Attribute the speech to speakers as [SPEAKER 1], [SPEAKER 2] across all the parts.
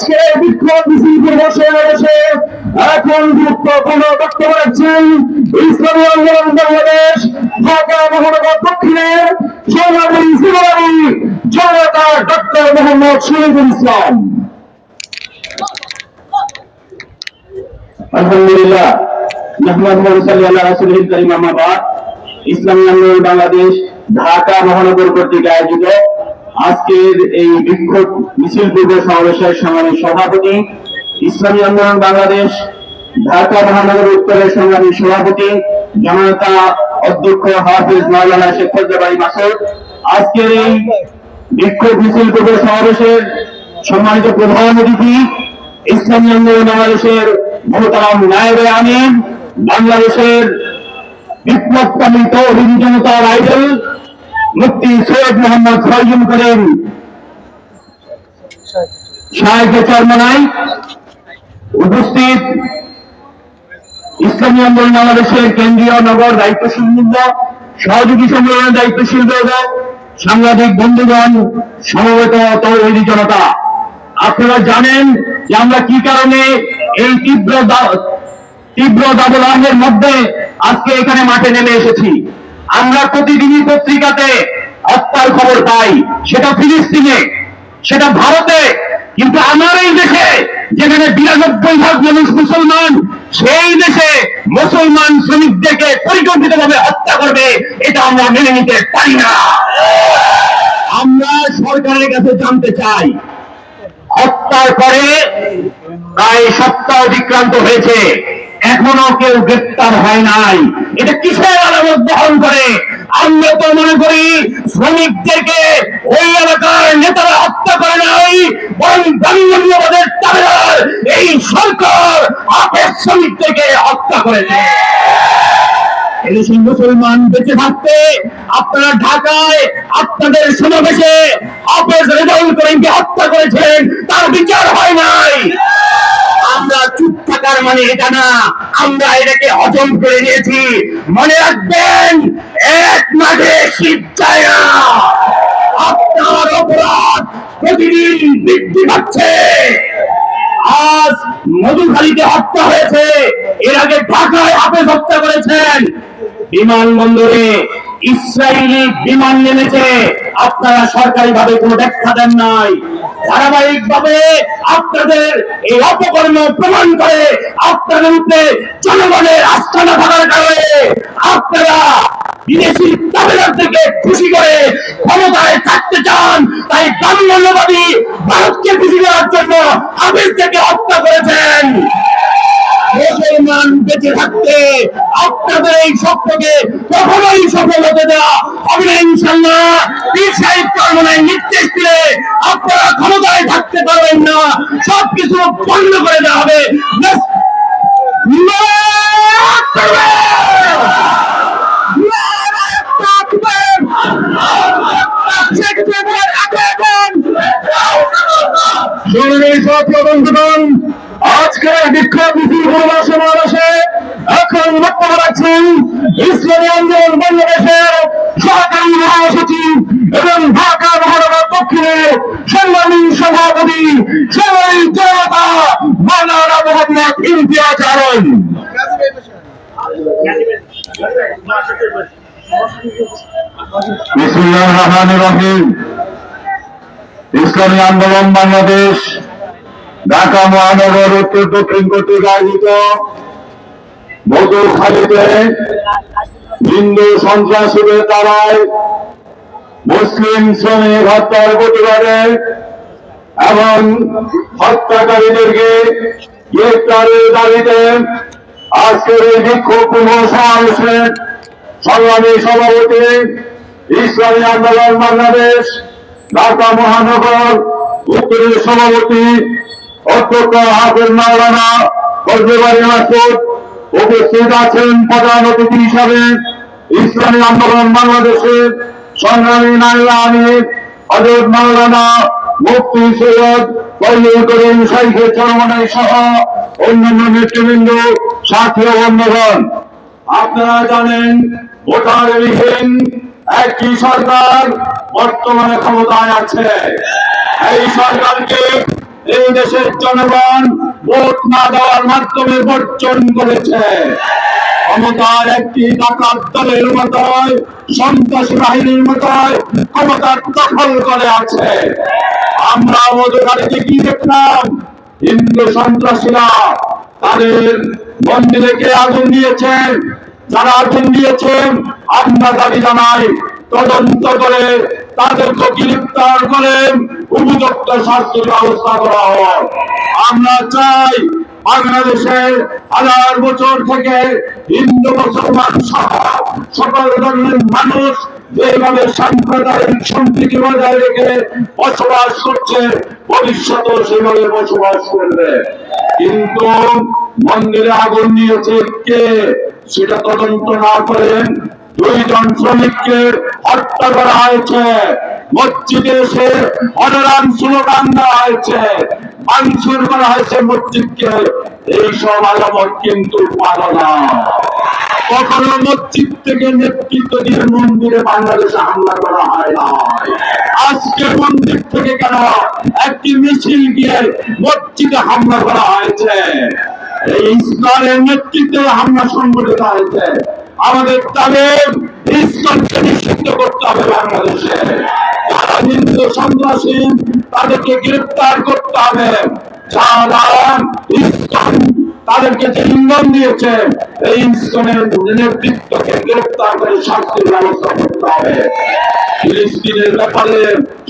[SPEAKER 1] আজকে বিক্ষোভ মিছিল বসে বসে এখন গুরুত্বপূর্ণ বক্তব্য রাখছেন ইসলামী আন্দোলন বাংলাদেশ, ঢাকা মহানগর দক্ষিণের সভাপতি জনতা ডক্টর মোহাম্মদ শহীদুল ইসলাম।
[SPEAKER 2] আলহামদুলিল্লাহ ইসলামী আন্দোলন বাংলাদেশ, ঢাকা মহানগর কর্তৃক আয়োজিত আজকের এই বিক্ষোভ মিছিল পূর্ব সমাবেশের সংগ্রামী সভাপতি, ইসলামী আন্দোলন বাংলাদেশ, ঢাকা মহানগর উত্তরের সংগ্রামী সভাপতি, জনতা অধ্যক্ষ হাফিজ মাওলানা শেখ ফজলাবাড়ি মাসুদ। আজকের এই বিক্ষোভ মিছিল পূর্ব সমাবেশের সম্মানিত প্রধান অতিথি, ইসলামী আন্দোলন বাংলাদেশের মহতারাম নায়েবে আমিন, বাংলাদেশের বিপ্লবকামী তৌহিদি জনতার আইডল মুফতি সৈয়দ মোহাম্মদ ফয়জুল করিম। সাহেব চরমনাই উপস্থিত ইসলামী আন্দোলন বাংলাদেশের কেন্দ্রীয় নগর দায়িত্বশীল বৃন্দ সহযোগী সম্মেলনের দায়িত্বশীল বৃন্দ সাংবাদিক বন্ধুগণ, সমবেত তৌহিদি জনতা। আপনারা জানেন যে আমরা কি কারণে এই তীব্র তীব্র দাবদাহের মধ্যে আজকে এখানে মাঠে নেমে এসেছি। আমরা প্রতিদিনই পত্রিকাতে হত্যার খবর পাই। সেটা ফিলিস্তিনে, সেটা ভারতে। কিন্তু আমার এই দেশে, যেখানে বিরানব্বই ভাগ মানুষ মুসলমান, সেই দেশে মুসলমান শ্রমিকদেরকে পরিকল্পিতভাবে হত্যা করবে, এটা আমরা মেনে নিতে পারি না। আমরা সরকারের কাছে জানতে চাই, হত্যার পরে প্রায় সপ্তাহ অতিক্রান্ত হয়েছে। এখনও কেউ গ্রেপ্তার হয় নাই। এটা কিসের আলামত বহন করে? আমরা তো মনে করি শ্রমিকদেরকে ওই এলাকার নেতারা হত্যা করে নাই, বরং বাংলাদেশের তাবেদার এই সরকার আপের শ্রমিকদেরকে হত্যা করেছে। মুসলমান বেঁচে থাকতে আপনারা ঢাকায় আপনাদের সমাবেশে হাফেজ রেজাউল করিমকে হত্যা করেছেন তার বিচার হয় নাই। থাকার মানে এটা না, আমরা এটাকে হজম করে নিয়েছি। মনে রাখবেন, এক মাঠে শীত যায় না। আপনার অপরাধ প্রতিদিন বৃদ্ধি পাচ্ছে। আজ মধুখালীতে হত্যা হয়েছে। এর আগে ঢাকায় হাফেজ হত্যা করেছেন। বিমানবন্দরে ইসরায়েলি বিমান নেমেছে। আপনারা সরকারি ভাবে কোনো ব্যাখ্যা দেন নাই। ধারাবাহিক ভাবে আপনাদের এই অপকর্ম প্রমাণ করে আপনাদের উপরে জনগণের আস্থা না থাকার কারণে আপনারা বিদেশি তাবেদার থেকে খুশি করে ক্ষমতায় থাকতে চান। তাই ব্রাহ্মণ্যবাদী ভারতকে খুশি করার জন্য আবির থেকে হত্যা করেছেন। মুসলমান বেঁচে থাকতে আপনাদের এই স্বপ্নকে কখনোই সফল হতে দেওয়া হবে না ইনশাল্লাহ সাহেব নির্দেশ দিলে আপনারা ক্ষমতায় থাকতে পারবেন না সবকিছু বন্ধ করে দেওয়া হবে।
[SPEAKER 1] আজকের বিক্ষোভ মিছিল এখন বক্তব্য রাখছেন ইসলামী আন্দোলন বাংলাদেশের সহকারী মহাসচিব এবং ঢাকা দক্ষিণের সংগ্রামী সভাপতি সবাই জনতা মোহাম্মদ ইসলামী আন্দোলন বাংলাদেশ, ঢাকা মহানগর, উত্তর দক্ষিণ কর্তৃক আয়োজিত মধুখালীতে হিন্দু সন্ত্রাসীদের দ্বারায় মুসলিম শ্রমিক হত্যার প্রতিবাদে এবং হত্যাকারীদেরকে গ্রেপ্তারের দাবিতে আজকের এই বিক্ষোভ পূর্ব সমাবেশে সংগ্রামী সভাপতি, ইসলামী আন্দোলন বাংলাদেশ, ঢাকা মহানগর উত্তরের সভাপতি, অধ্যক্ষ হাফেজ মাওলানা ফজলেবাড়ি মাসুদ উপস্থিত আছেন প্রধান অতিথি হিসাবে ইসলামী আন্দোলন বাংলাদেশের সংগ্রামী নাইলা আমির হজরত মাওলানা মুফতি সৈয়দ বল্লভ করিম শাইখে চরমনাই সহ অন্যান্য নেতৃবৃন্দ, সাথী ও বন্ধুগণ, আপনারা জানেন ভোটারবিহীন একটি সরকার বর্তমানে ক্ষমতায় আছে। এই সরকারকে এই দেশের জনগণ ভোট না দেওয়ার মাধ্যমে বর্জন করেছে। ক্ষমতার একটি ডাকাত দলের মতোই, সন্ত্রাসী বাহিনীর মতোই ক্ষমতার দখল করে আছে। আমরা মধুকারীকে কি দেখলাম? হিন্দু সন্ত্রাসীরা তাদের মন্দিরে কে আগুন দিয়েছেন যারা আগুন দিয়েছেন আমরা দাবি জানাই, তদন্ত করে তাদেরকে গ্রেপ্তার করেন উপযুক্ত শাস্তির ব্যবস্থা করা হয় আমরা চাই বাংলাদেশের হাজার বছর থেকে হিন্দু মুসলমান সহ সকল মানুষ যেভাবে সাম্প্রদায়িক সম্প্রীতি বজায় রেখে বসবাস করছে, ভবিষ্যতেও সেভাবে বসবাস করবে। কিন্তু মন্দিরে আগুন দিয়েছে কে? সেটা তদন্ত না করেন দুইজন শ্রমিককে হত্যা করা হয়েছে। মসজিদে এসে স্লোগান দেওয়া হয়েছে। করা হয়েছে মসজিদকে। আলামত কিন্তু না। কখনো মসজিদ থেকে নেতৃত্ব দিয়ে মন্দিরে বাংলাদেশে হামলা করা হয় না। আজকে মন্দির থেকে কেন একটি মিছিল গিয়ে মসজিদে হামলা করা হয়েছে? এই ইসলামের নেতৃত্বে হামলা সংগঠিত হয়েছে। আমাদের তাদের ইসলামকে নিষিদ্ধ করতে হবে তাদেরকে করতে হবে। তাদেরকে যে ইন্ধন দিয়েছে, এই নেতৃত্বকে করে শাস্তির ব্যবস্থা করতে হবে। ফিলিস্তিনের ব্যাপারে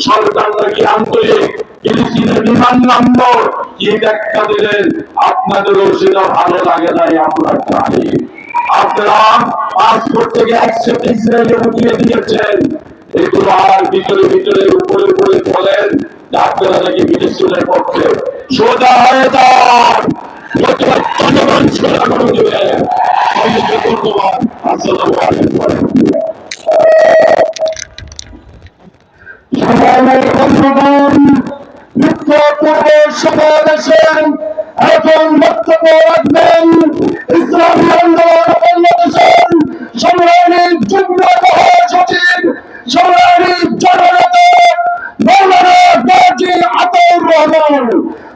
[SPEAKER 1] সরকার নাকি আন্তরিক, ফিলিস্তিনের বিমান নম্বর কি ব্যাখ্যা দিলেন? আপনাদেরও সেটা ভালো লাগে নাই, আমরা জানি। আপনারা পাসপোর্ট থেকে একসাথে ইসরায়েলে উঠিয়ে দিয়েছেন। এগুলো আর ভিতরে ভিতরে উপরে আপনারা নাকি ফিলিস্তিনের পক্ষে সোজা হয়ে যান। জনগণ সোজা করে দেবে সবাইকে
[SPEAKER 2] এখন বক্তব্য রাখবেন ইসলামী আন্দোলন বাংলাদেশের সংগ্রামী যুগ্ম সংগ্রামী